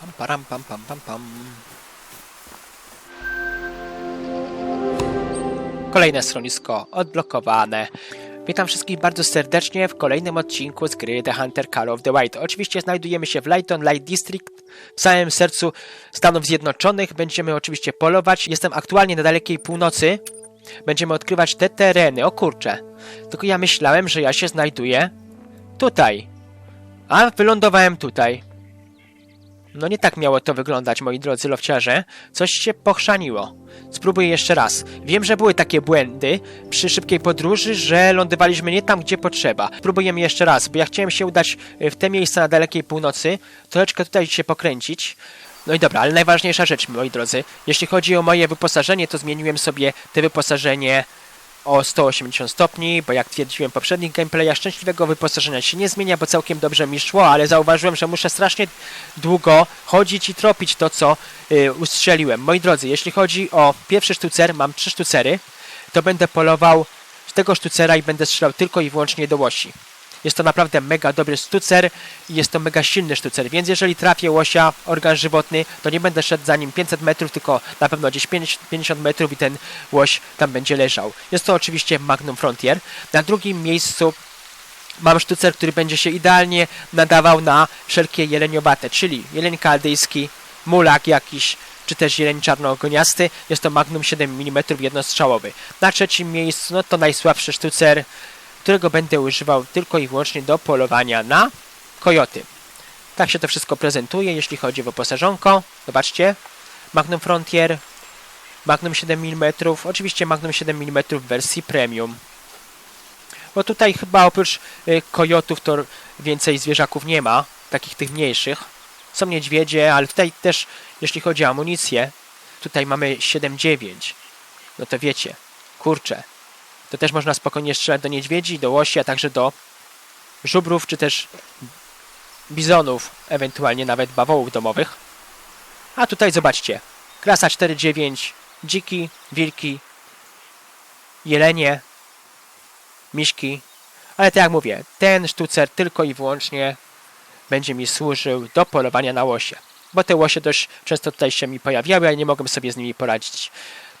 Pam, pam, pam, pam, pam. Kolejne schronisko odblokowane. Witam wszystkich bardzo serdecznie w kolejnym odcinku z gry The Hunter Call of the White. Oczywiście znajdujemy się w Lighton Light District, w samym sercu Stanów Zjednoczonych. Będziemy oczywiście polować. Jestem aktualnie na dalekiej północy. Będziemy odkrywać te tereny. O kurcze. Tylko ja myślałem, że ja się znajduję tutaj. A wylądowałem tutaj. No nie tak miało to wyglądać, moi drodzy lowciarze. Coś się pochrzaniło. Spróbuję jeszcze raz. Wiem, że były takie błędy przy szybkiej podróży, że lądowaliśmy nie tam, gdzie potrzeba. Spróbujemy jeszcze raz, bo ja chciałem się udać y, w te miejsca na dalekiej północy, troszeczkę tutaj się pokręcić. No i dobra, ale najważniejsza rzecz, moi drodzy. Jeśli chodzi o moje wyposażenie, to zmieniłem sobie te wyposażenie o 180 stopni, bo jak twierdziłem w poprzednich gameplayach, szczęśliwego wyposażenia się nie zmienia, bo całkiem dobrze mi szło, ale zauważyłem, że muszę strasznie długo chodzić i tropić to, co y, ustrzeliłem. Moi drodzy, jeśli chodzi o pierwszy sztucer, mam trzy sztucery, to będę polował z tego sztucera i będę strzelał tylko i wyłącznie do łosi. Jest to naprawdę mega dobry sztucer i jest to mega silny sztucer, więc jeżeli trafię łosia, organ żywotny, to nie będę szedł za nim 500 metrów, tylko na pewno gdzieś 50 metrów i ten łoś tam będzie leżał. Jest to oczywiście Magnum Frontier. Na drugim miejscu mam sztucer, który będzie się idealnie nadawał na wszelkie jeleniowate, czyli jeleń kaldyjski, mulak jakiś, czy też jeleń czarnoogoniasty. Jest to Magnum 7 mm jednostrzałowy. Na trzecim miejscu, no to najsłabszy sztucer, którego będę używał tylko i wyłącznie do polowania na kojoty. Tak się to wszystko prezentuje, jeśli chodzi o wyposażonko. Zobaczcie, Magnum Frontier, Magnum 7 mm, oczywiście Magnum 7 mm w wersji premium. Bo tutaj chyba oprócz y, kojotów to więcej zwierzaków nie ma, takich tych mniejszych. Są niedźwiedzie, ale tutaj też, jeśli chodzi o amunicję, tutaj mamy 7,9. No to wiecie, kurczę, to też można spokojnie strzelać do niedźwiedzi, do łosi, a także do żubrów, czy też bizonów, ewentualnie nawet bawołów domowych. A tutaj zobaczcie, klasa 4,9, dziki, wilki, jelenie, miśki. Ale tak jak mówię, ten sztucer tylko i wyłącznie będzie mi służył do polowania na łosie. Bo te łosie dość często tutaj się mi pojawiały, a nie mogłem sobie z nimi poradzić.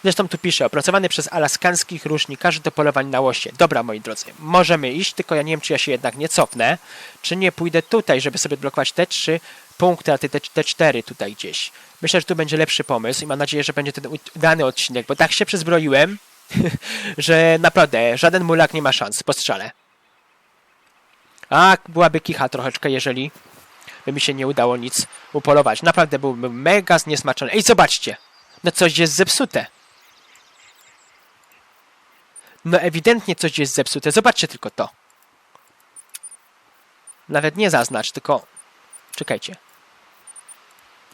Zresztą tu pisze, opracowany przez alaskańskich różnikarzy do polowań na łosie. Dobra, moi drodzy, możemy iść, tylko ja nie wiem, czy ja się jednak nie cofnę, czy nie pójdę tutaj, żeby sobie blokować te trzy punkty, a te, te, te cztery tutaj gdzieś. Myślę, że tu będzie lepszy pomysł i mam nadzieję, że będzie ten udany odcinek, bo tak się przyzbroiłem, że naprawdę żaden mulak nie ma szans po strzale. A byłaby kicha troszeczkę, jeżeli by mi się nie udało nic upolować. Naprawdę byłbym mega zniesmaczony. Ej, zobaczcie! No coś jest zepsute. No ewidentnie coś jest zepsute. Zobaczcie tylko to. Nawet nie zaznacz, tylko... Czekajcie.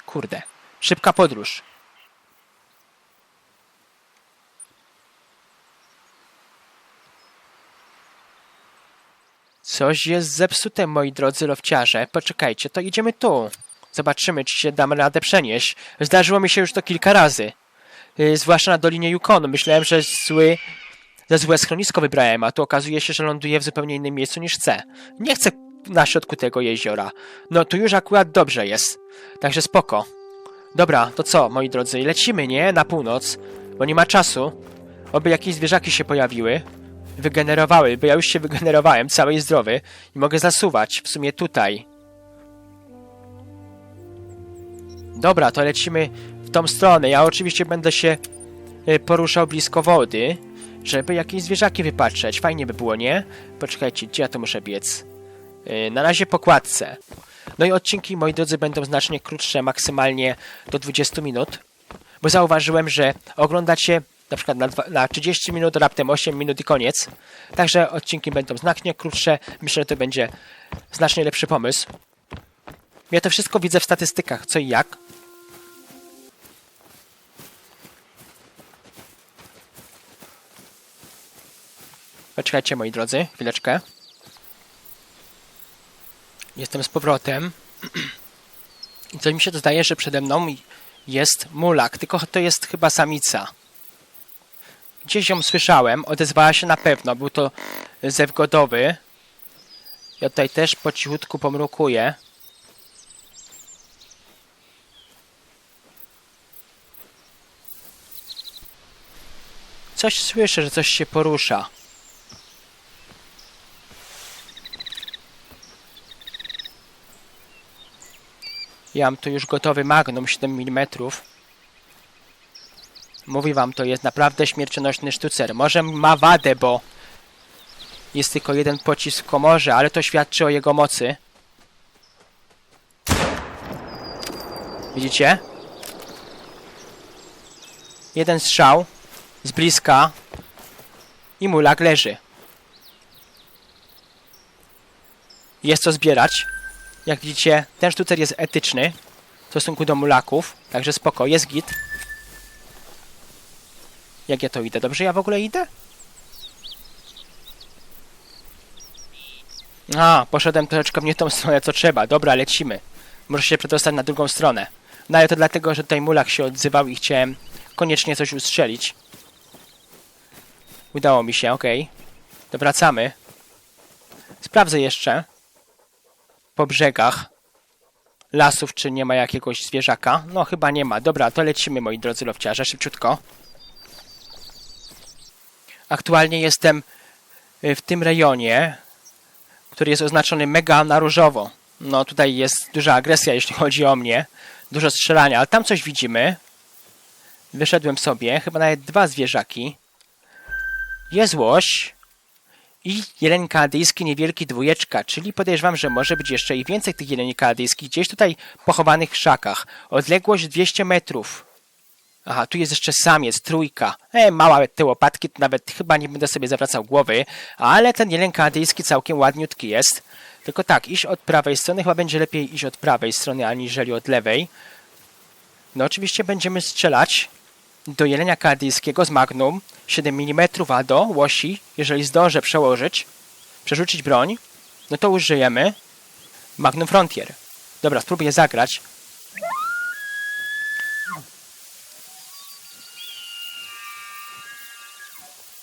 Kurde. Szybka podróż. Coś jest zepsute, moi drodzy lowciarze. Poczekajcie, to idziemy tu. Zobaczymy, czy się damy radę przenieść. Zdarzyło mi się już to kilka razy. Yy, zwłaszcza na Dolinie Yukonu. Myślałem, że zły, za złe schronisko wybrałem, a tu okazuje się, że ląduję w zupełnie innym miejscu niż chcę. Nie chcę na środku tego jeziora. No tu już akurat dobrze jest. Także spoko. Dobra, to co, moi drodzy, lecimy, nie? Na północ, bo nie ma czasu. Oby jakieś zwierzaki się pojawiły. Wygenerowały, bo ja już się wygenerowałem, cały i zdrowy. I mogę zasuwać, w sumie tutaj. Dobra, to lecimy w tą stronę. Ja oczywiście będę się y, poruszał blisko wody, żeby jakieś zwierzaki wypatrzeć. Fajnie by było, nie? Poczekajcie, gdzie ja to muszę biec? Y, Na razie pokładce. No i odcinki, moi drodzy, będą znacznie krótsze, maksymalnie do 20 minut, bo zauważyłem, że oglądacie na przykład na, dwa, na 30 minut, raptem 8 minut i koniec. Także odcinki będą znacznie krótsze. Myślę, że to będzie znacznie lepszy pomysł. Ja to wszystko widzę w statystykach, co i jak. Poczekajcie moi drodzy, chwileczkę. Jestem z powrotem. I coś mi się zdaje, że przede mną jest mulak, tylko to jest chyba samica. Gdzieś ją słyszałem, odezwała się na pewno, był to zew godowy. Ja tutaj też po cichutku pomrukuję. Coś słyszę, że coś się porusza. Ja mam tu już gotowy Magnum 7 mm. Mówi wam, to jest naprawdę śmiercionośny sztucer. Może ma wadę, bo jest tylko jeden pocisk w komorze, ale to świadczy o jego mocy. Widzicie? Jeden strzał z bliska i mulak leży. Jest co zbierać. Jak widzicie, ten sztucer jest etyczny w stosunku do mulaków, także spoko, jest git. Jak ja to idę? Dobrze ja w ogóle idę? A, poszedłem troszeczkę w nie tą stronę, co trzeba. Dobra, lecimy. Muszę się przedostać na drugą stronę. No ale to dlatego, że tutaj mulak się odzywał i chciałem koniecznie coś ustrzelić. Udało mi się, okej. Wracamy. Sprawdzę jeszcze po brzegach lasów, czy nie ma jakiegoś zwierzaka. No chyba nie ma. Dobra, to lecimy, moi drodzy lowciarze, szybciutko. Aktualnie jestem y, w tym rejonie, który jest oznaczony mega na różowo. No tutaj jest duża agresja, jeśli chodzi o mnie. Dużo strzelania, ale tam coś widzimy. Wyszedłem sobie, chyba nawet dwa zwierzaki. Jest łoś i jeleń kanadyjski niewielki dwójeczka, czyli podejrzewam, że może być jeszcze i więcej tych jeleni kanadyjskich gdzieś tutaj pochowanych w krzakach. Odległość 200 metrów. Aha, tu jest jeszcze samiec, trójka. E, małe te łopatki, to nawet chyba nie będę sobie zawracał głowy, ale ten jeleń kanadyjski całkiem ładniutki jest. Tylko tak, iść od prawej strony, chyba będzie lepiej iść od prawej strony, aniżeli od lewej. No oczywiście będziemy strzelać do jelenia kanadyjskiego z magnum 7 mm, a do łosi, jeżeli zdążę przełożyć, przerzucić broń, no to użyjemy magnum frontier. Dobra, spróbuję zagrać.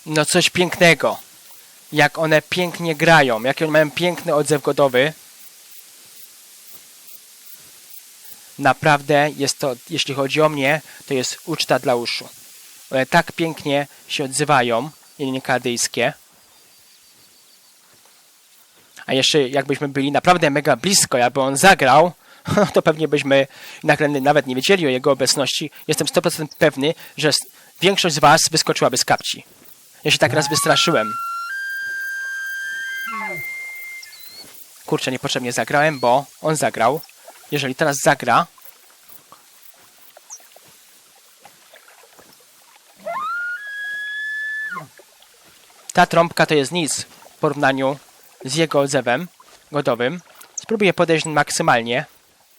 No coś pięknego. Jak one pięknie grają, jaki one mają piękny odzew godowy. Naprawdę jest to, jeśli chodzi o mnie, to jest uczta dla uszu. One tak pięknie się odzywają, jelenie kanadyjskie. A jeszcze jakbyśmy byli naprawdę mega blisko, jakby on zagrał, to pewnie byśmy nagle nawet nie wiedzieli o jego obecności. Jestem 100% pewny, że większość z was wyskoczyłaby z kapci. Ja się tak raz wystraszyłem. Kurczę, niepotrzebnie zagrałem, bo on zagrał. Jeżeli teraz zagra... Ta trąbka to jest nic w porównaniu z jego odzewem godowym. Spróbuję podejść maksymalnie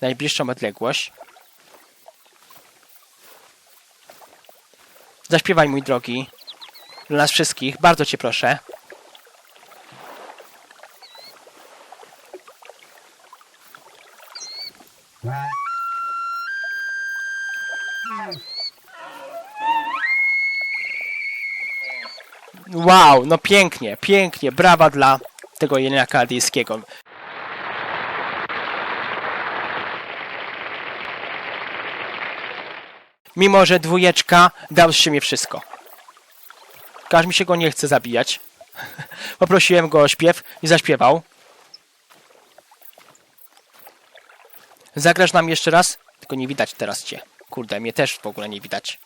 na najbliższą odległość. Zaśpiewaj, mój drogi. Dla nas wszystkich. Bardzo cię proszę. Wow, no pięknie, pięknie. Brawa dla tego jelenia kanadyjskiego. Mimo, że dwójeczka dał z siebie wszystko. Aż mi się go nie chce zabijać. Poprosiłem go o śpiew i zaśpiewał. Zagrasz nam jeszcze raz? Tylko nie widać teraz cię. Kurde, mnie też w ogóle nie widać.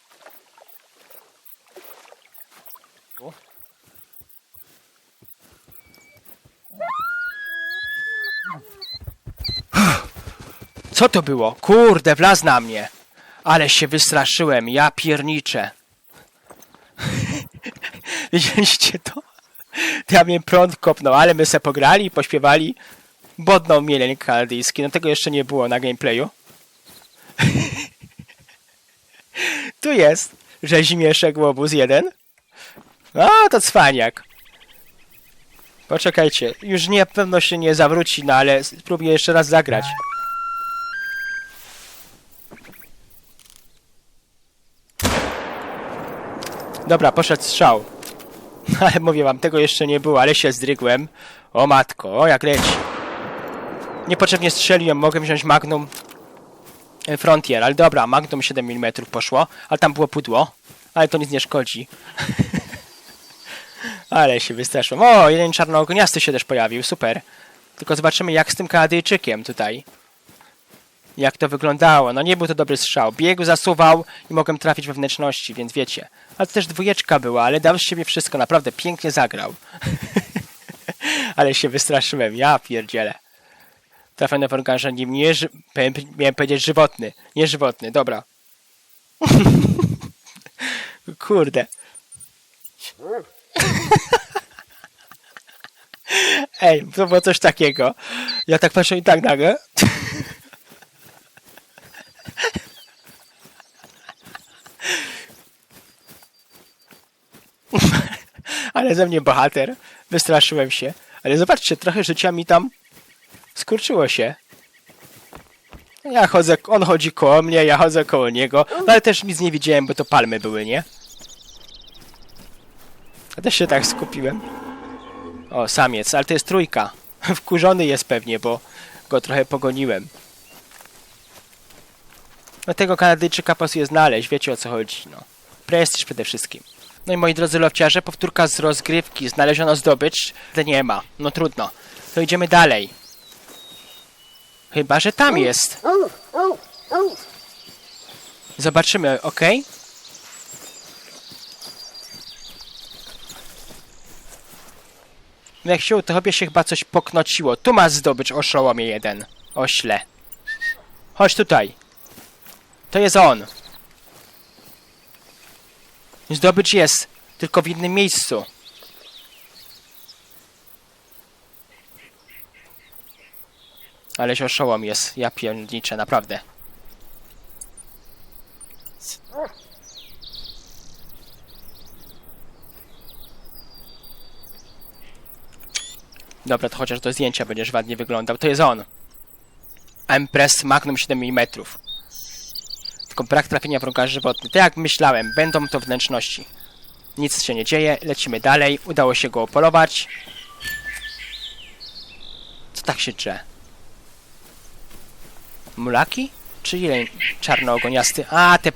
Co to było? Kurde, wlazł na mnie. Ale się wystraszyłem, ja pierniczę. Widzieliście to? Ja mnie prąd kopnął, ale my se pograli, pośpiewali. Bodną mieleń kanadyjski. No tego jeszcze nie było na gameplayu. tu jest rzeźmieszek łobuz jeden. O, to cwaniak. Poczekajcie, już nie, pewno się nie zawróci, no ale spróbuję jeszcze raz zagrać. Dobra, poszedł strzał. Ale mówię wam, tego jeszcze nie było, ale się zdrygłem. O matko, o jak leci. Niepotrzebnie strzeliłem, mogę wziąć Magnum e, Frontier, ale dobra, Magnum 7 mm poszło, ale tam było pudło, ale to nic nie szkodzi. Ale się wystraszyłem. O, jeden czarnoogniasty się też pojawił, super. Tylko zobaczymy jak z tym Kanadyjczykiem tutaj. Jak to wyglądało. No nie był to dobry strzał. Biegł, zasuwał i mogłem trafić we wnętrzności, więc wiecie. Ale też dwójeczka była, ale dał z siebie wszystko. Naprawdę pięknie zagrał. ale się wystraszyłem. Ja pierdzielę. Trafiony w organże nim nie... miałem powiedzieć żywotny. Nieżywotny, dobra. Kurde. Ej, to było coś takiego. Ja tak patrzę i tak nagle. Ale ze mnie bohater. Wystraszyłem się. Ale zobaczcie, trochę życia mi tam skurczyło się. Ja chodzę, on chodzi koło mnie, ja chodzę koło niego, no ale też nic nie widziałem, bo to palmy były, nie? Ja też się tak skupiłem. O, samiec, ale to jest trójka. Wkurzony jest pewnie, bo go trochę pogoniłem. No tego Kanadyjczyka pasuje znaleźć, wiecie o co chodzi, no. Prestiż przede wszystkim. No i moi drodzy lowciarze, powtórka z rozgrywki, znaleziono zdobycz, ale nie ma, no trudno. To idziemy dalej. Chyba, że tam jest. Zobaczymy, ok? No jak się to tobie się chyba coś poknociło. Tu masz zdobycz oszołomie jeden. Ośle. Chodź tutaj. To jest on. Zdobycz jest, tylko w innym miejscu. Aleś oszołom jest, ja pierniczę, naprawdę. Dobra, to chociaż do zdjęcia będziesz ładnie wyglądał. To jest on. Empress Magnum 7 mm. Tylko brak trafienia wroga żywotny. Tak jak myślałem, będą to wnętrzności. Nic się nie dzieje, lecimy dalej. Udało się go opolować. Co tak się drze? Mulaki? Czy jeleń czarnoogoniasty? A, te...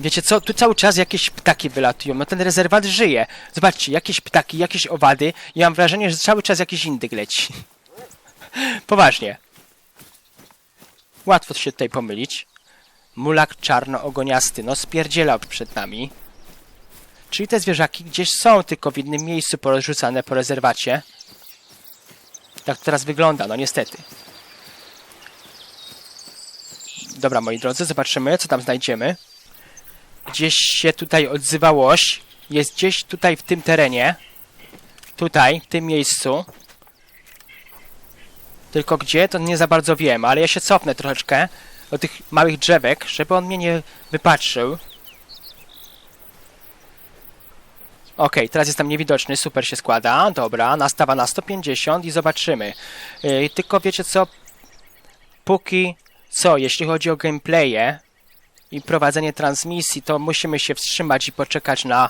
Wiecie co? Tu cały czas jakieś ptaki wylatują. No ten rezerwat żyje. Zobaczcie, jakieś ptaki, jakieś owady. I mam wrażenie, że cały czas jakiś indyk leci. Poważnie. Łatwo się tutaj pomylić. Mulak czarnoogoniasty. No spierdzielał przed nami. Czyli te zwierzaki gdzieś są, tylko w innym miejscu porozrzucane po rezerwacie. Tak to teraz wygląda, no niestety. Dobra, moi drodzy, zobaczymy, co tam znajdziemy. Gdzieś się tutaj odzywa łoś. Jest gdzieś tutaj w tym terenie. Tutaj, w tym miejscu. Tylko gdzie, to nie za bardzo wiem, ale ja się cofnę troszeczkę do tych małych drzewek, żeby on mnie nie wypatrzył. Okej, teraz jestem niewidoczny, super się składa. Dobra, nastawa na 150 i zobaczymy. Yy, tylko wiecie co? Póki co, jeśli chodzi o gameplaye i prowadzenie transmisji, to musimy się wstrzymać i poczekać na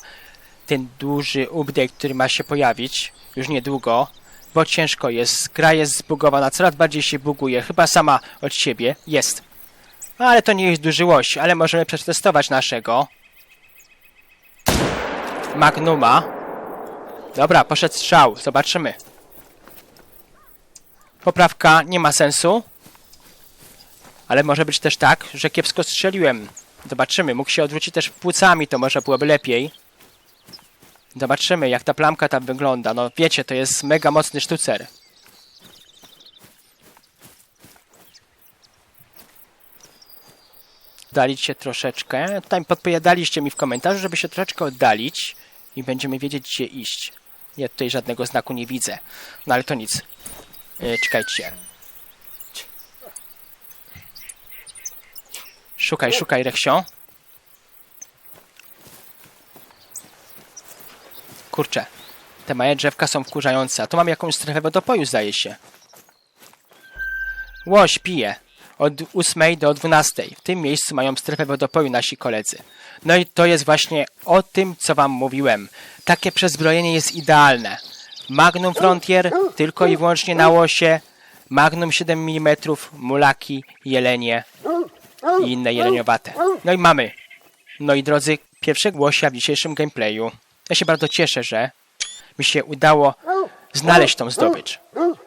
ten duży update, który ma się pojawić już niedługo, bo ciężko jest. Gra jest zbugowana, coraz bardziej się buguje, chyba sama od siebie jest. Ale to nie jest duży łoś, ale możemy przetestować naszego. Magnuma. Dobra, poszedł strzał, zobaczymy. Poprawka nie ma sensu. Ale może być też tak, że kiepsko strzeliłem. Zobaczymy, mógł się odwrócić też płucami, to może byłoby lepiej. Zobaczymy, jak ta plamka tam wygląda. No wiecie, to jest mega mocny sztucer. Oddalić się troszeczkę. Tutaj podpowiadaliście mi w komentarzu, żeby się troszeczkę oddalić i będziemy wiedzieć, gdzie iść. Ja tutaj żadnego znaku nie widzę. No ale to nic. Yy, czekajcie. Szukaj, szukaj, Reksio. Kurczę. Te małe drzewka są wkurzające. A tu mam jakąś strefę wodopoju, zdaje się. Łoś pije. Od 8 do 12. W tym miejscu mają strefę wodopoju nasi koledzy. No i to jest właśnie o tym, co wam mówiłem. Takie przezbrojenie jest idealne. Magnum Frontier tylko i wyłącznie na łosie. Magnum 7 mm, mulaki, jelenie i inne jeleniowate. No i mamy. No i drodzy, pierwszego łosia w dzisiejszym gameplayu. Ja się bardzo cieszę, że mi się udało znaleźć tą zdobycz.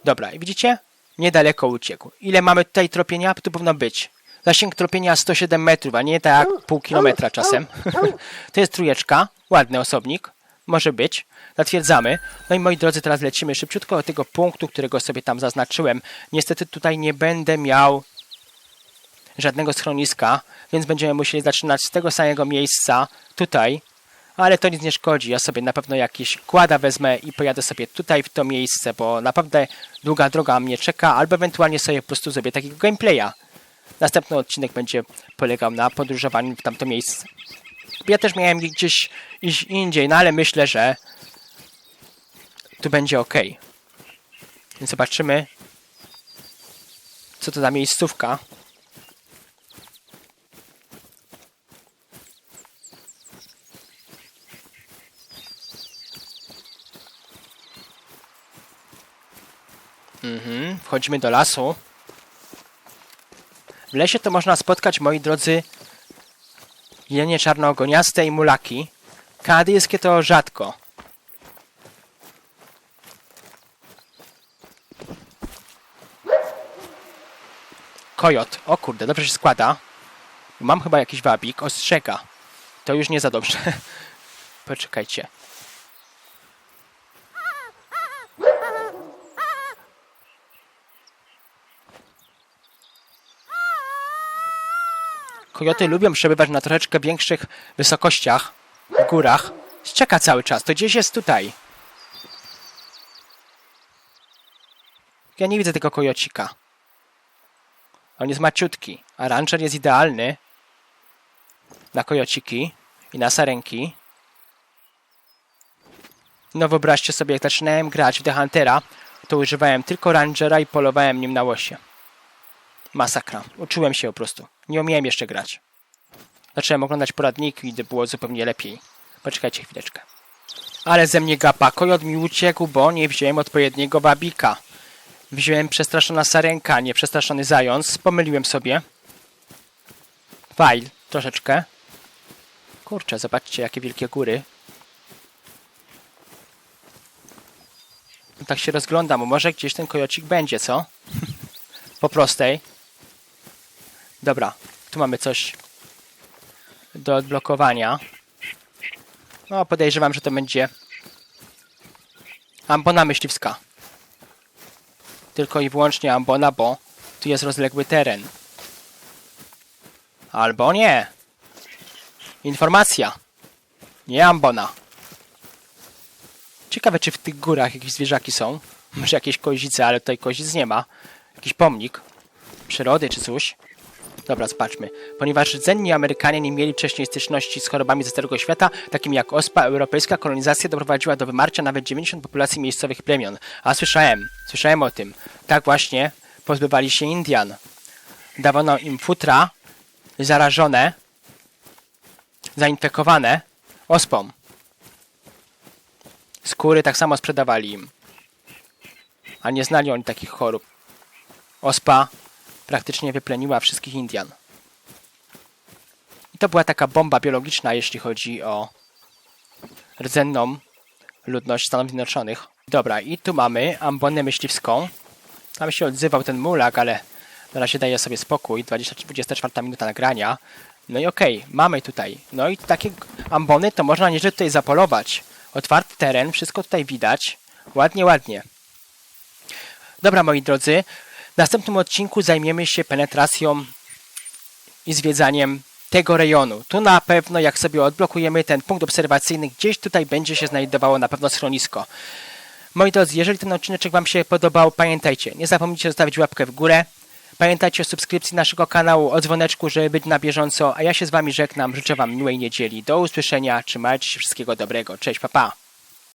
Dobra, i widzicie? Niedaleko uciekł. Ile mamy tutaj tropienia? Tu powinno być. Zasięg tropienia 107 metrów, a nie tak pół kilometra czasem. to jest trójeczka. Ładny osobnik. Może być. Zatwierdzamy. No i moi drodzy, teraz lecimy szybciutko do tego punktu, którego sobie tam zaznaczyłem. Niestety tutaj nie będę miał żadnego schroniska, więc będziemy musieli zaczynać z tego samego miejsca tutaj, ale to nic nie szkodzi. Ja sobie na pewno jakieś kłada wezmę i pojadę sobie tutaj w to miejsce, bo naprawdę długa droga mnie czeka, albo ewentualnie sobie po prostu zrobię takiego gameplaya. Następny odcinek będzie polegał na podróżowaniu w tamto miejsce. Ja też miałem gdzieś iść indziej, no ale myślę, że tu będzie ok. Więc zobaczymy, co to za miejscówka. Mhm, wchodzimy do lasu. W lesie to można spotkać, moi drodzy, jelenie czarnoogoniaste i mulaki. Kanadyjskie to rzadko. Kojot. O kurde, dobrze się składa. Mam chyba jakiś wabik. Ostrzega. To już nie za dobrze. Poczekajcie. Kojoty lubią przebywać na troszeczkę większych wysokościach, w górach. Szczeka cały czas, to gdzieś jest tutaj. Ja nie widzę tego kojocika. On jest maciutki, a rancher jest idealny na kojociki i na sarenki. No wyobraźcie sobie, jak zaczynałem grać w The Huntera, to używałem tylko rangera i polowałem nim na łosie. Masakra. Uczyłem się po prostu. Nie umiałem jeszcze grać. Zacząłem oglądać poradniki i było zupełnie lepiej. Poczekajcie chwileczkę. Ale ze mnie gapa. Kojot mi uciekł, bo nie wziąłem odpowiedniego wabika. Wziąłem przestraszona sarenka, nie przestraszony zając. Pomyliłem sobie. Fajl, troszeczkę. Kurczę, zobaczcie jakie wielkie góry. Tak się rozglądam, może gdzieś ten kojocik będzie, co? po prostej. Dobra, tu mamy coś do odblokowania. No, podejrzewam, że to będzie ambona myśliwska. Tylko i wyłącznie ambona, bo tu jest rozległy teren. Albo nie. Informacja. Nie ambona. Ciekawe, czy w tych górach jakieś zwierzaki są. Może jakieś kozice, ale tutaj kozic nie ma. Jakiś pomnik przyrody czy coś. Dobra, zobaczmy. Ponieważ rdzenni Amerykanie nie mieli wcześniej styczności z chorobami ze Starego Świata, takimi jak ospa, europejska kolonizacja doprowadziła do wymarcia nawet 90 populacji miejscowych plemion. A słyszałem, słyszałem o tym. Tak właśnie pozbywali się Indian. Dawano im futra zarażone, zainfekowane ospą. Skóry tak samo sprzedawali im. A nie znali oni takich chorób. Ospa praktycznie wypleniła wszystkich Indian. I to była taka bomba biologiczna, jeśli chodzi o rdzenną ludność Stanów Zjednoczonych. Dobra, i tu mamy ambonę myśliwską. Tam się odzywał ten mulak, ale na razie daje sobie spokój. 20, 24 minuta nagrania. No i okej, okay, mamy tutaj. No i takie ambony to można nieźle tutaj zapolować. Otwarty teren, wszystko tutaj widać. Ładnie, ładnie. Dobra, moi drodzy, w następnym odcinku zajmiemy się penetracją i zwiedzaniem tego rejonu. Tu na pewno, jak sobie odblokujemy ten punkt obserwacyjny, gdzieś tutaj będzie się znajdowało na pewno schronisko. Moi drodzy, jeżeli ten odcinek Wam się podobał, pamiętajcie, nie zapomnijcie zostawić łapkę w górę. Pamiętajcie o subskrypcji naszego kanału, o dzwoneczku, żeby być na bieżąco, a ja się z Wami żegnam. Życzę Wam miłej niedzieli. Do usłyszenia, trzymajcie się, wszystkiego dobrego. Cześć, papa. Pa.